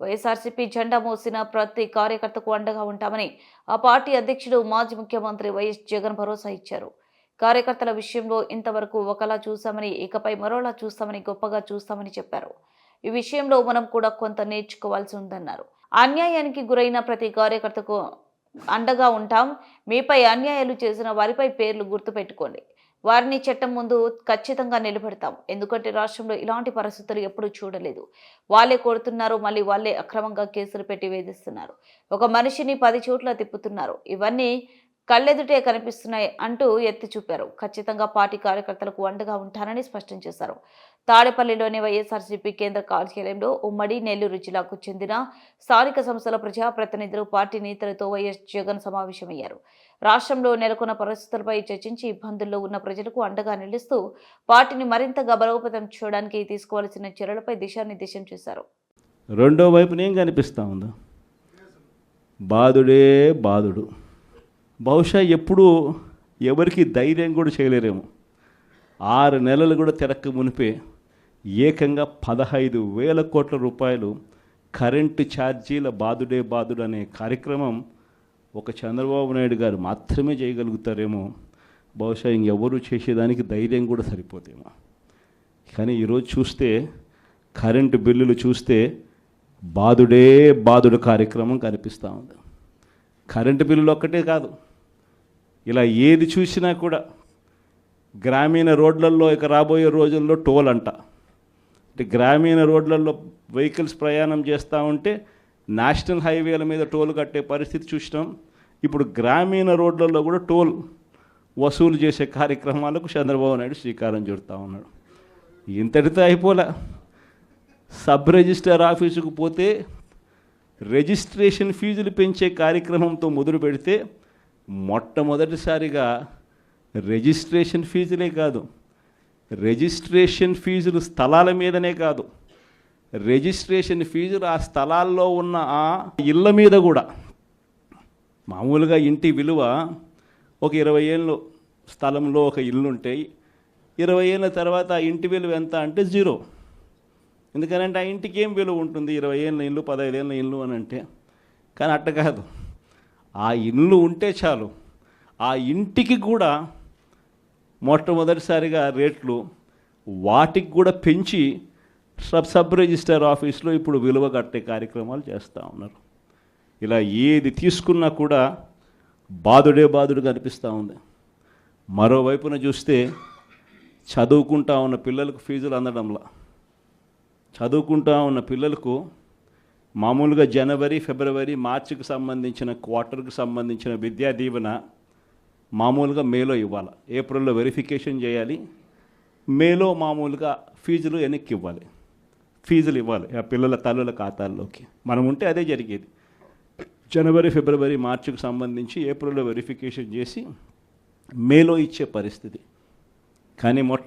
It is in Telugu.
వైఎస్ఆర్సీపీ జెండా మోసిన ప్రతి కార్యకర్తకు అండగా ఉంటామని ఆ పార్టీ అధ్యక్షుడు మాజీ ముఖ్యమంత్రి వైఎస్ జగన్ భరోసా ఇచ్చారు. కార్యకర్తల విషయంలో ఇంతవరకు ఒకలా చూశామని ఇకపై మరోలా చూస్తామని గొప్పగా చూస్తామని చెప్పారు. ఈ విషయంలో మనం కూడా కొంత నేర్చుకోవాల్సి ఉందన్నారు. అన్యాయానికి గురైన ప్రతి కార్యకర్తకు అండగా ఉంటాం. మీపై అన్యాయాలు చేసిన వారిపై పేర్లు గుర్తుపెట్టుకోండి. వారిని చట్టం ముందు ఖచ్చితంగా నిలబెడతాం. ఎందుకంటే రాష్ట్రంలో ఇలాంటి పరిస్థితులు ఎప్పుడూ చూడలేదు. వాళ్ళే కొడుతున్నారు మళ్ళీ వాళ్ళే అక్రమంగా కేసులు పెట్టి వేధిస్తున్నారు. ఒక మనిషిని పది చోట్ల తిప్పుతున్నారు. ఇవన్నీ కళ్ళెదుటే కనిపిస్తున్నాయి అంటూ ఎత్తి చూపారు. ఖచ్చితంగా పార్టీ కార్యకర్తలకు అండగా ఉంటానని స్పష్టం చేశారు. తాడేపల్లిలోని వైఎస్ఆర్సీపీ కేంద్ర కార్యాలయంలో ఉమ్మడి నెల్లూరు జిల్లాకు చెందిన స్థానిక సంస్థల ప్రజాప్రతినిధులు పార్టీ నేతలతో వైఎస్ జగన్ సమావేశమయ్యారు. రాష్ట్రంలో నెలకొన్న పరిస్థితులపై చర్చించి ఇబ్బందుల్లో ఉన్న ప్రజలకు అండగా నిలుస్తూ పార్టీని మరింతగా బలోపేతం చేయడానికి తీసుకోవాల్సిన చర్యలపై దిశానిర్దేశం చేశారు. రెండో వైపునేం కనిపిస్తా ఉందా? ఉందో బాధుడే బాధుడు బహుశా ఎప్పుడు ఎవరికి ధైర్యం కూడా చేయలేరేమో. ఆరు నెలలు కూడా తిరక్క మునిపే ఏకంగా పదహైదు వేల కోట్ల రూపాయలు కరెంటు ఛార్జీల బాధుడే బాధుడు అనే కార్యక్రమం ఒక చంద్రబాబు నాయుడు గారు మాత్రమే చేయగలుగుతారేమో. బహుశా ఇంకెవరు చేసేదానికి ధైర్యం కూడా సరిపోతేమో కానీ ఈరోజు చూస్తే కరెంటు బిల్లులు చూస్తే బాధుడే బాధుడు కార్యక్రమం కనిపిస్తూ ఉంది. కరెంటు బిల్లులు ఒక్కటే కాదు ఇలా ఏది చూసినా కూడా గ్రామీణ రోడ్లలో ఇక రాబోయే రోజుల్లో టోల్ అంట. అంటే గ్రామీణ రోడ్లలో వెహికల్స్ ప్రయాణం చేస్తూ ఉంటే నేషనల్ హైవేల మీద టోల్ కట్టే పరిస్థితి చూసినాం. ఇప్పుడు గ్రామీణ రోడ్లలో కూడా టోల్ వసూలు చేసే కార్యక్రమాలకు చంద్రబాబు నాయుడు శ్రీకారం చుడుతూ ఉన్నాడు. ఇంతటితో అయిపోలే. సబ్ రిజిస్టర్ ఆఫీసుకు పోతే రిజిస్ట్రేషన్ ఫీజులు పెంచే కార్యక్రమంతో మొదలు పెడితే మొట్టమొదటిసారిగా రిజిస్ట్రేషన్ ఫీజులే కాదు రిజిస్ట్రేషన్ ఫీజులు స్థలాల మీదనే కాదు రిజిస్ట్రేషన్ ఫీజులు ఆ స్థలాల్లో ఉన్న ఆ ఇళ్ళ మీద కూడా. మామూలుగా ఇంటి విలువ ఒక ఇరవై ఏళ్ళు స్థలంలో ఒక ఇల్లు ఉంటాయి ఇరవై ఏళ్ళ తర్వాత ఆ ఇంటి విలువ ఎంత అంటే జీరో. ఎందుకనంటే ఆ ఇంటికి ఏం విలువ ఉంటుంది? ఇరవై ఏళ్ళ ఇల్లు పదహైదు ఏళ్ళ ఇల్లు అని అంటే. కానీ అట్ట కాదు. ఆ ఇల్లు ఉంటే చాలు. ఆ ఇంటికి కూడా మొట్టమొదటిసారిగా రేట్లు వాటికి కూడా పెంచి సబ్ సబ్ రిజిస్టర్ ఆఫీస్లో ఇప్పుడు విలువ కట్టే కార్యక్రమాలు చేస్తూ ఉన్నారు. ఇలా ఏది తీసుకున్నా కూడా బాధుడే బాధుడు కనిపిస్తూ ఉంది. మరోవైపున చూస్తే చదువుకుంటా ఉన్న పిల్లలకు ఫీజులు అందడంలా. చదువుకుంటా ఉన్న పిల్లలకు మామూలుగా జనవరి ఫిబ్రవరి మార్చికి సంబంధించిన క్వార్టర్కి సంబంధించిన విద్యా దీవెన మామూలుగా మేలో ఇవ్వాలి. ఏప్రిల్లో వెరిఫికేషన్ చేయాలి. మేలో మామూలుగా ఫీజులు వెనక్కి ఇవ్వాలి ఫీజులు ఇవ్వాలి ఆ పిల్లల తల్లుల ఖాతాల్లోకి. మనం ఉంటే అదే జరిగేది. జనవరి ఫిబ్రవరి మార్చికి సంబంధించి ఏప్రిల్లో వెరిఫికేషన్ చేసి మేలో ఇచ్చే పరిస్థితి. కానీ మొట్ట